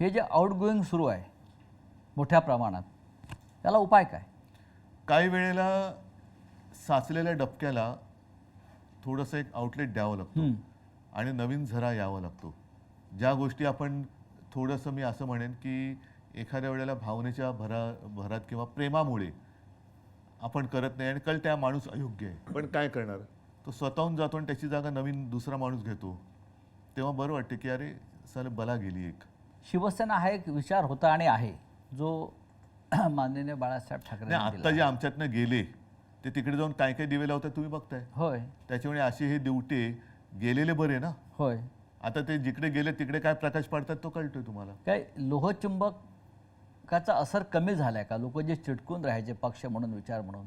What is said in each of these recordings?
हे जे आउटगोईंग सुरू आहे मोठ्या प्रमाणात त्याला उपाय काय? काही वेळेला साचलेल्या डबक्याला थोडंसं एक आउटलेट द्यावं लागतं. आणि नवीन झरा यावा लागतो. ज्या गोष्टी आपण थोडंसं मी असं म्हणेन की एखाद्या वेळेला भावनेच्या भरा भरात किंवा प्रेमामुळे आपण करत नाही आणि कल त्या माणूस अयोग्य आहे. पण काय करणार? तो स्वतःहून जातो आणि त्याची जागा नवीन दुसरा माणूस घेतो. तेव्हा बरं वाटते की अरे साले बला गेली एक. शिवसेना हा एक विचार होता आणि आहे जो माननीय बाळासाहेब ठाकरे आत्ता जे आमच्यातनं गेले ते तिकडे जाऊन काय काय दिवे लावतात तुम्ही बघताय? होय. त्याच्यामुळे असे हे दिवटे गेलेले बरे ना? होय. आता ते जिकडे गेले तिकडे काय प्रकाश पडतात तो कळतोय तुम्हाला. काय लोहचुंबकाचा असर कमी झाला आहे का? लोक जे चिटकून राहायचे पक्ष म्हणून विचार म्हणून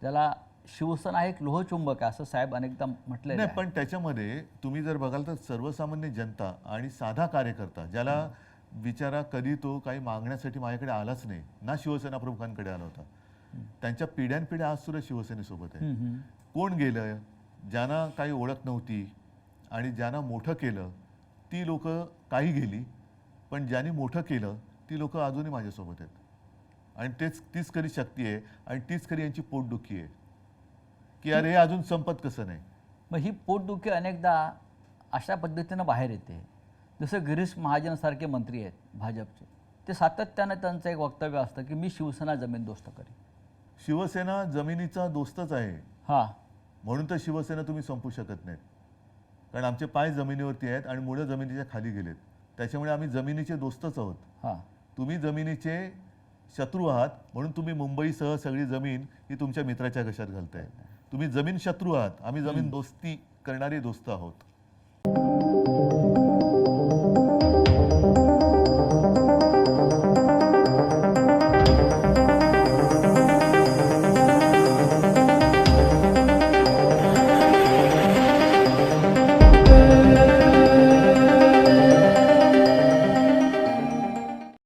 ज्याला शिवसेना एक लोहचुंबक आहे असं साहेब अनेकदा म्हटलेलं नाही पण त्याच्यामध्ये तुम्ही जर बघाल तर सर्वसामान्य जनता आणि साधा कार्यकर्ता ज्याला बिचारा कधी तो काही मागण्यासाठी माझ्याकडे आलाच नाही ना शिवसेना प्रमुखांकडे आला होता. त्यांच्या पिढ्यानपिढ्या आज सुद्धा शिवसेनेसोबत आहे. कोण गेलं ज्यांना काही ओळख नव्हती आणि ज्यांना मोठं केलं ती लोक काही गेली पण ज्यांनी मोठं केलं ती लोक अजूनही माझ्यासोबत आहेत. आणि तेच तीच खरी शक्ती आहे आणि तीच खरी यांची पोटदुखी आहे. की अरे अजून संपत कसं नाही? मग ही पोटदुखी अनेकदा अशा पद्धतीनं बाहेर येते. जसं गिरीश महाजनसारखे मंत्री आहेत भाजपचे ते सातत्यानं त्यांचं एक वक्तव्य असतं की मी शिवसेना जमीन दोस्त करेन. शिवसेना जमिनीचा दोस्तच आहे. हां. म्हणून तर शिवसेना तुम्ही संपू शकत नाहीत. कारण आमचे पाय जमिनीवरती आहेत आणि मुलं जमिनीच्या खाली गेलेत. त्याच्यामुळे आम्ही जमिनीचे दोस्तच आहोत. हां. तुम्ही जमिनीचे शत्रू आहात म्हणून तुम्ही मुंबईसह सगळी जमीन ही तुमच्या मित्राच्या घशात घालताय. तुम्ही जमीन शत्रू आहात आम्ही जमीन दोस्ती करणारे दोस्त आहोत.